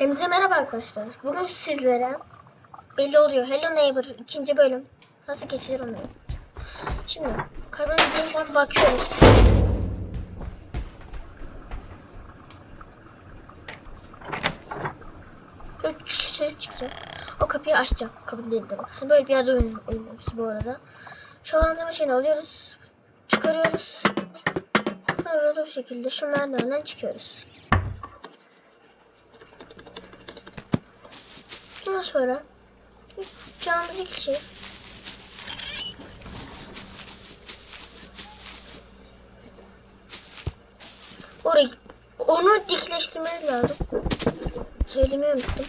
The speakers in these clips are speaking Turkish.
Hepinize merhaba arkadaşlar. Bugün sizlere belli oluyor. Hello Neighbor ikinci bölüm. Nasıl geçilir onu. Şimdi kabin linkten bakıyoruz. Üç şey çıkacak. O kapıyı açacağım. Kapı değil de bakarsın. Böyle bir yerde oynuyoruz bu arada. Şalandırma şeyini alıyoruz. Çıkarıyoruz. Sonra bir şekilde şu merdivenden çıkıyoruz. Ondan sonra yapacağımız ilk orayı onu dikleştirmeniz lazım. Söylemeyi unuttum.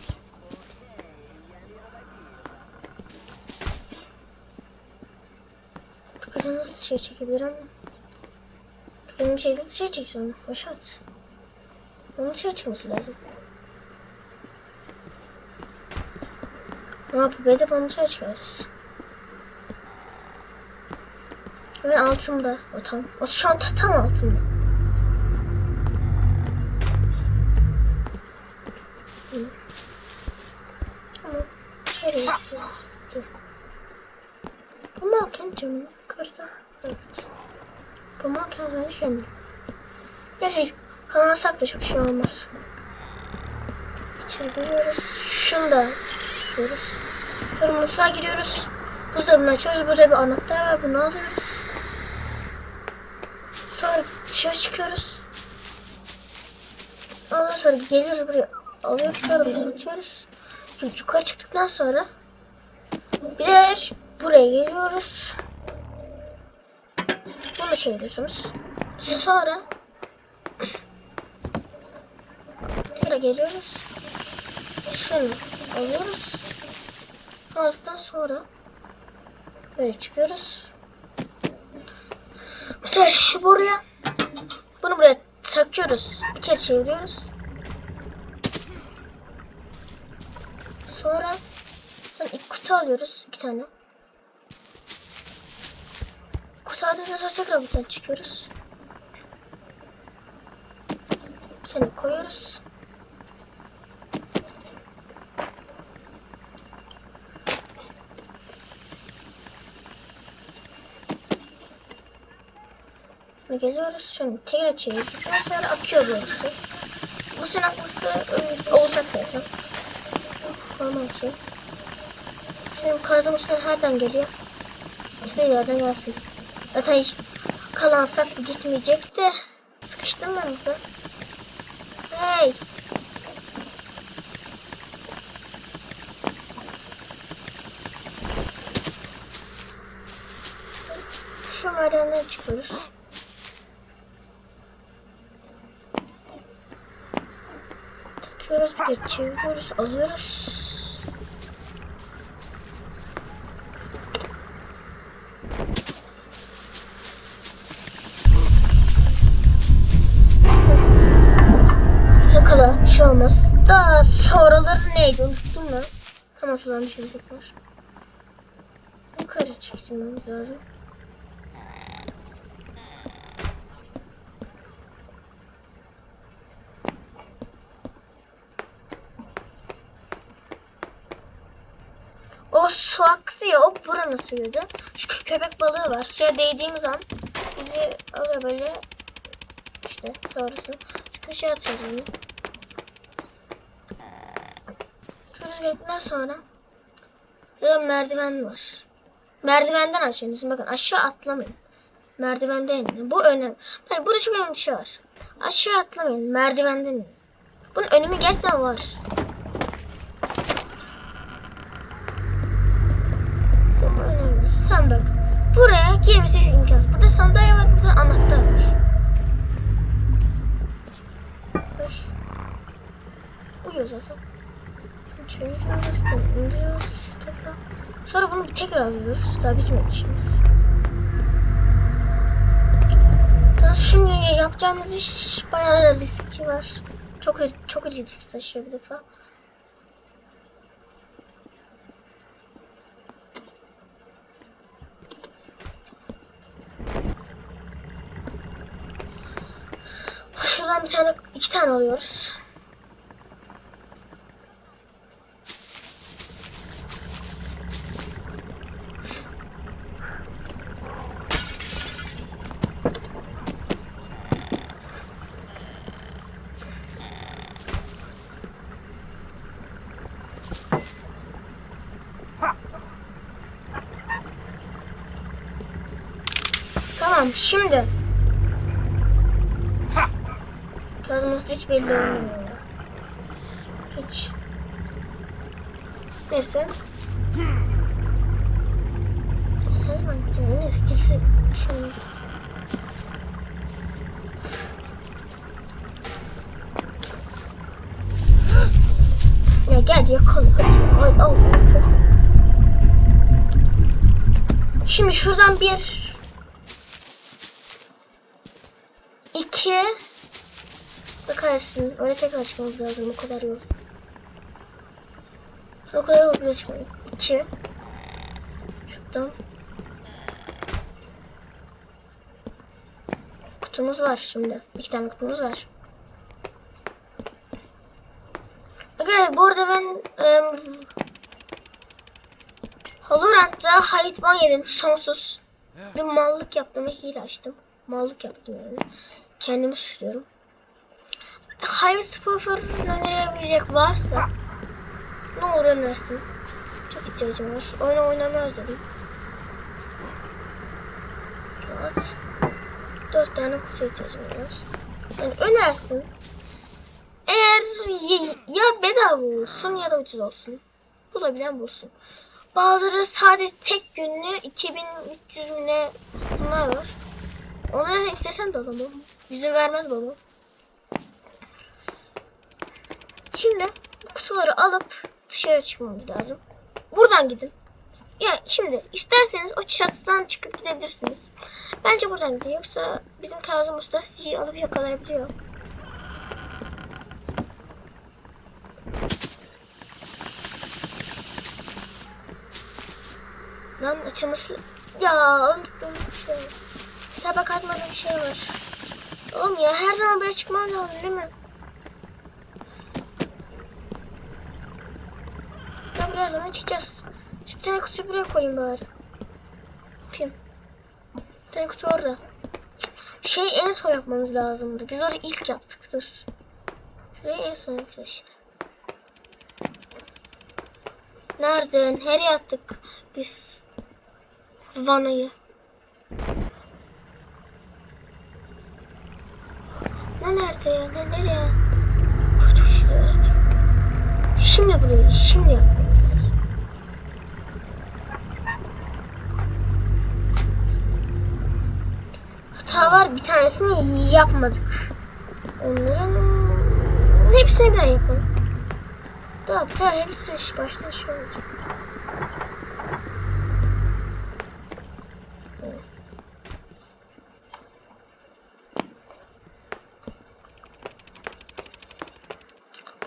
Bakalım nasıl dışarı çekebilirim. Bakalım bir şeyle dışarı çekeceğim. O şart. Onun dışarı çıkması lazım. Edip onu dışarı çıkarız. Ben altımda. O tam. O şu an ta- tam altımda. Tamam. Nereye. Bu malken camını kırdı. Evet. Bu malken kendim. Neyse. Kanalsak da çok şey olmaz. İçeri giriyoruz. Şunu da açıyoruz. Sonra mutfağa giriyoruz. Buzdolabını açıyoruz. Burada bir anahtar var. Bunu alıyoruz. Sonra dışarı çıkıyoruz. Ondan sonra geliyoruz buraya. Alıyoruz. Sonra bunu. Şimdi yukarı çıktıktan sonra bir de buraya geliyoruz. Bunu çeviriyorsunuz. Sonra tekrar geliyoruz. Şunu alıyoruz. Aldıktan sonra böyle çıkıyoruz. Mesela şu buraya bunu buraya takıyoruz. Bir kere çeviriyoruz. Sonra sonra ilk kutu alıyoruz. iki tane. Kutu aldıktan sonra tekrar buradan çıkıyoruz. Bir tane koyuyoruz. Şimdi geziyoruz. Şimdi tekrar çevirdikten sonra akıyor burası. Bu suyun akması e, olacak zaten. Normal su. Şimdi kazımıştan nereden geliyor? İşte yerden gelsin. Zaten hiç kalan saklı gitmeyecek de. Sıkıştım ben burada. Hey! Şu merdivenden çıkıyoruz. De çeviriyoruz, alıyoruz. Yakala, şey olmaz. Daha sonraları neydi unuttum ben. Tam hatırlamışım tekrar. Yukarı çıkmamız lazım. O su aksı ya o buranın suyuydu. Şu kö- köpek balığı var. Suya değdiğimiz an bizi alıyor böyle işte sonrasını şu köşeye atıyoruz geldikten sonra burada merdiven var. Merdivenden aşağınızın. Bakın aşağı atlamayın. Merdivenden inin. Bu önemli. Hayır, burada çok önemli bir şey var. Aşağı atlamayın. Merdivenden inin. Bunun önemi gerçekten var. Buraya girmesi imkansız. Burada sandalye var. Burada anahtar var. Uyuyor zaten. Şimdi çeviriyoruz. Bunu indiriyoruz. Tekrar. Sonra bunu tekrar alıyoruz. Daha bitmedi işimiz. Daha Şimdi yapacağımız iş bayağı da riskli var. Çok çok risk taşıyor bir defa. Bundan bir tane, iki tane alıyoruz. Tamam şimdi Usta hiç belli olmuyor. Hiç. Neyse. Ne zaman? Neyse kesin. Şimdi gideceğim. Ya gel yakala hadi. Ay Allah çok. Şimdi şuradan bir iki bakarsın. Oraya tekrar çıkmamız lazım. O kadar yol. O kadar yol bile çıkmıyor. İki. Şuradan. Kutumuz var şimdi. İki tane kutumuz var. Okay, bu arada ben um, Valorant'ta Hayitman yedim sonsuz. Bir mallık yaptım ve hile açtım. Mallık yaptım yani. Kendimi suçluyorum. Hayvan Spoofer önerebilecek varsa ne olur önersin. Çok ihtiyacım var. Oyunu oynamaya özledim. Evet. Dört tane kutu ihtiyacım var. Yani önersin. Eğer ya bedava olsun ya da ucuz olsun. Bulabilen bulsun. Bazıları sadece tek günlü 2300 mü ne bunlar var. Onları istesen de alamam. İzin vermez babam. Şimdi bu kutuları alıp dışarı çıkmamız lazım. Buradan gidin. Ya şimdi isterseniz o çatıdan çıkıp gidebilirsiniz. Bence buradan gidin. Yoksa bizim Kazım Usta sizi alıp yakalayabiliyor. Lan açılması... Ya unuttum bir şey. Hesaba katmadığım bir şey var. Oğlum ya her zaman böyle çıkmam lazım değil mi? Birazdan çıkacağız. Şu bir tane kutuyu buraya koyayım bari. Yapayım. Bir tane kutu orada. Şey en son yapmamız lazımdı. Biz orayı ilk yaptık. Dur. Şurayı en son yapacağız işte. Nereden? Nereye attık biz? Vanayı. Ne nerede ya? Ne nereye? Şimdi burayı, şimdi yapmamız lazım. Hata var, bir tanesini yapmadık. Onların hepsini birden yapalım. Daha bir tane hepsi iş baştan şey olacak.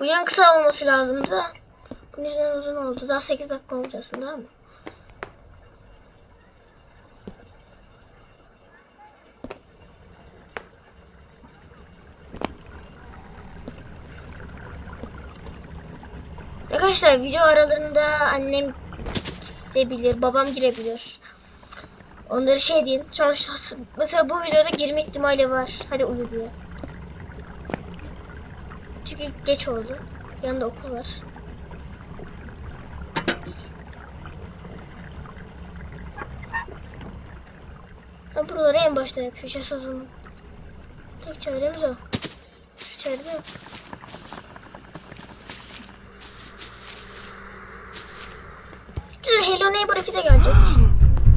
Bu yan kısa olması lazımdı. Yüzünden uzun oldu. Daha 8 dakika olmuş aslında ama. Arkadaşlar video aralarında annem girebilir, babam girebilir. Onları şey deyin. Sonuçta mesela bu videoda girme ihtimali var. Hadi uyu diye. Çünkü geç oldu. Yanında okul var. Ben buraları en baştan yapacağız o zaman. Tek çaremiz o. Mi? Güzel Hello Neighbor 2 de gelecek.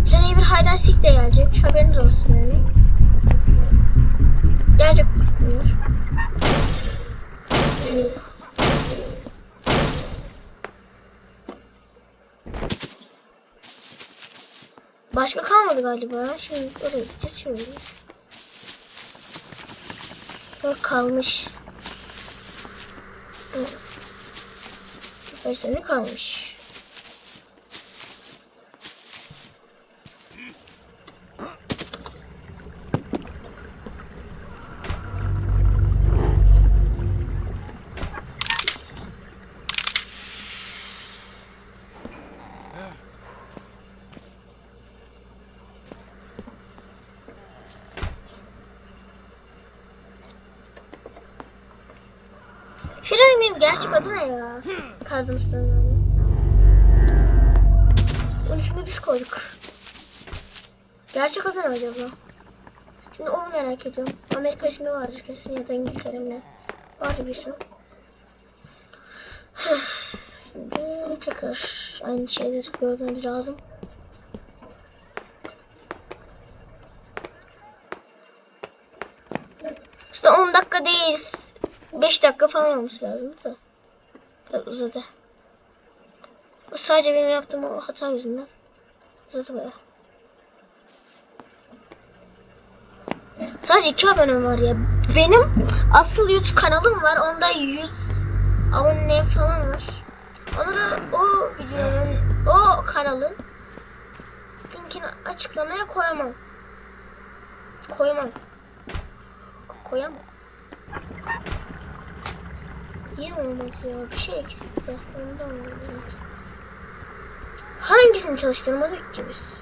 Hello Neighbor Hide and Seek de gelecek. Haberiniz olsun yani. Gelecek bunlar. Başka kalmadı galiba. Şimdi oraya gideceğiz şöyle. Bak kalmış. Evet. Birkaç tane kalmış. Şirin gerçek adı ne ya? Kazım Usta'nın Onun ismini biz koyduk. Gerçek adı ne acaba? Şimdi onu merak ediyorum. Amerika ismi vardır kesin ya da İngiltere mi? Var bir ismi. Şimdi tekrar aynı şeyleri görmemiz lazım. İşte 10 dakika değil. 5 dakika falan olması lazım da. Biraz uzadı. Bu sadece benim yaptığım o hata yüzünden. Uzadı baya. Sadece iki abonem var ya. Benim asıl YouTube kanalım var. Onda 100 abone falan var. Onları o videonun, o kanalın linkini açıklamaya koyamam. Koyamam. Koyamam. Yine olmadı ya. Bir şey eksikti. Ondan. Evet. Hangisini çalıştırmadık ki biz?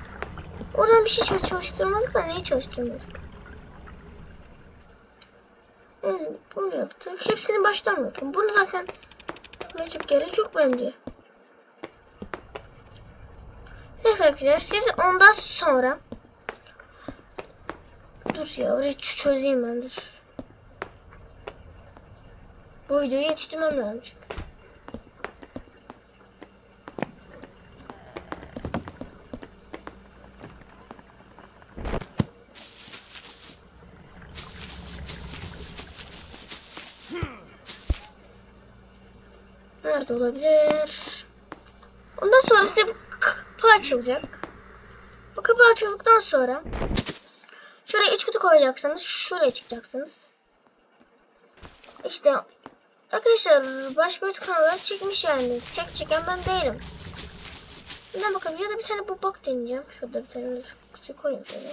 Oradan bir şey çalış- çalıştırmadık da neyi çalıştırmadık? Hı, bunu yaptık. Hepsini baştan yapalım? Bunu zaten yapmaya çok gerek yok bence. Neyse arkadaşlar siz ondan sonra Dur ya orayı çözeyim ben dur. Bu videoyu yetiştirmem çünkü. Nerede olabilir? Ondan sonra size bu kapı açılacak. Bu kapı açıldıktan sonra şuraya üç kutu koyacaksınız. Şuraya çıkacaksınız. İşte arkadaşlar başka YouTube kanallar çekmiş yani. Çek çeken ben değilim. Ne bakalım ya da bir tane bu bak deneyeceğim. Şurada bir tane şu kutuyu koyayım şöyle.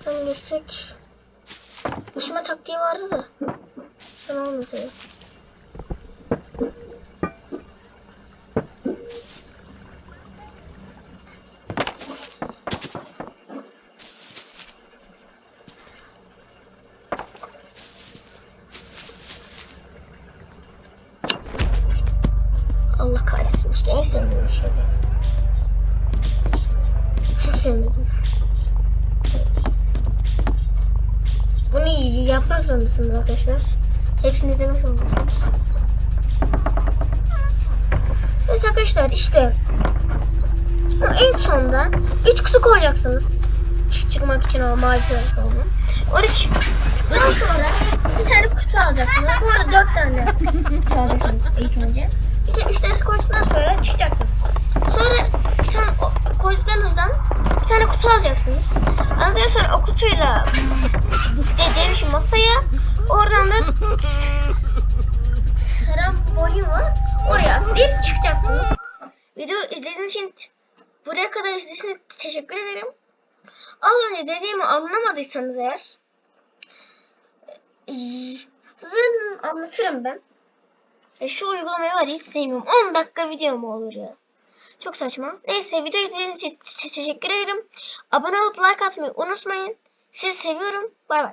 Tam girsek. Düşme taktiği vardı da. Şu an. Yapmak zorundasınız arkadaşlar. Hepsini izlemek zorundasınız. Evet arkadaşlar işte en sonda 3 kutu koyacaksınız. Çık çıkmak için o mavi platformu. Oraya çıktıktan sonra bir tane kutu alacaksınız. Bu arada 4 tane kutu alacaksınız ilk önce. İşte 3 tanesi koyduktan sonra çıkacaksınız. Sonra bir tane koyduklarınızdan bir tane kutu alacaksınız. Aldıktan sonra o kutuyla dediğim şu masaya oradan da trambolin. Oraya atlayıp çıkacaksınız. Video izlediğiniz için buraya kadar izlediğiniz için teşekkür ederim. Az önce dediğimi anlamadıysanız eğer hızlı anlatırım ben. E, şu uygulamayı var hiç sevmiyorum. 10 dakika video mu olur ya? Çok saçma. Neyse video izlediğiniz için te- teşekkür ederim. Abone olup like atmayı unutmayın. Sizi seviyorum. Bay bay.